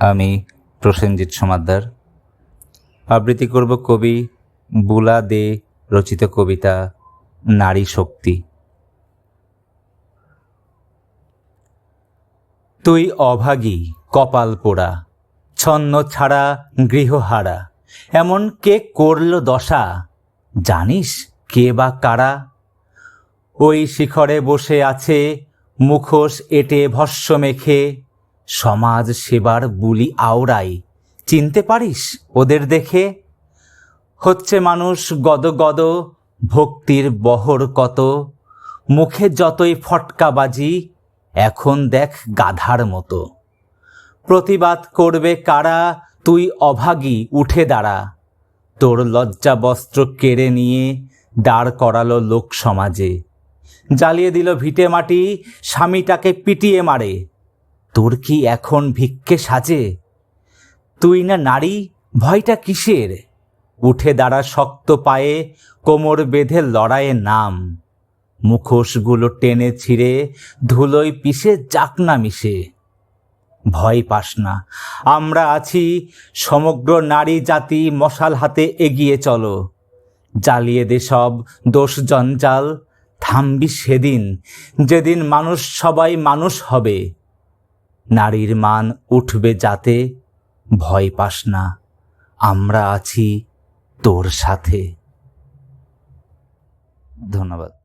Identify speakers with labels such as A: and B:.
A: আমি প্রসেনজিৎ সমাদ্দার। আবৃত্তি করব কবি বুলা দে রচিত কবিতা নারী শক্তি। তুই অভাগী, কপাল পোড়া, ছন্ন ছাড়া গৃহহারা, এমন কে করল দশা, জানিস কে বা কারা? ওই শিখরে বসে আছে মুখোশ এটে ভস্য মেখে সমাজ সেবার বুলি আওড়াই। চিনতে পারিস ওদের দেখে? হচ্ছে মানুষ গদ গদ, ভক্তির বহর কত। মুখে যতই ফটকাবাজি, এখন দেখ গাধার মতো। প্রতিবাদ করবে কারা? তুই অভাগী, উঠে দাঁড়া। তোর লজ্জা বস্ত্র কেড়ে নিয়ে দাঁড় করালো লোক সমাজে। জ্বালিয়ে দিল ভিটে মাটি, স্বামীটাকে পিটিয়ে মারে। তোর কি এখন ভিক্ষে সাজে? তুই না নারী, ভয়টা কিসের? উঠে দাঁড়া শক্ত পায়ে, কোমর বেঁধে লড়াইয়ে নাম। মুখোশগুলো টেনে ছিঁড়ে, ধুলোয় পিষে যাক না মিশে। ভয় পাস না, আমরা আছি সমগ্র নারী জাতি মশাল হাতে এগিয়ে চলো। জ্বালিয়ে দে সব দোষ জঞ্জাল, থামবি সেদিন, যেদিন মানুষ সবাই মানুষ হবে। নারীর মান উঠবে যাতে ভয় পাস না আমরা আছি তোর সাথে। ধন্যবাদ।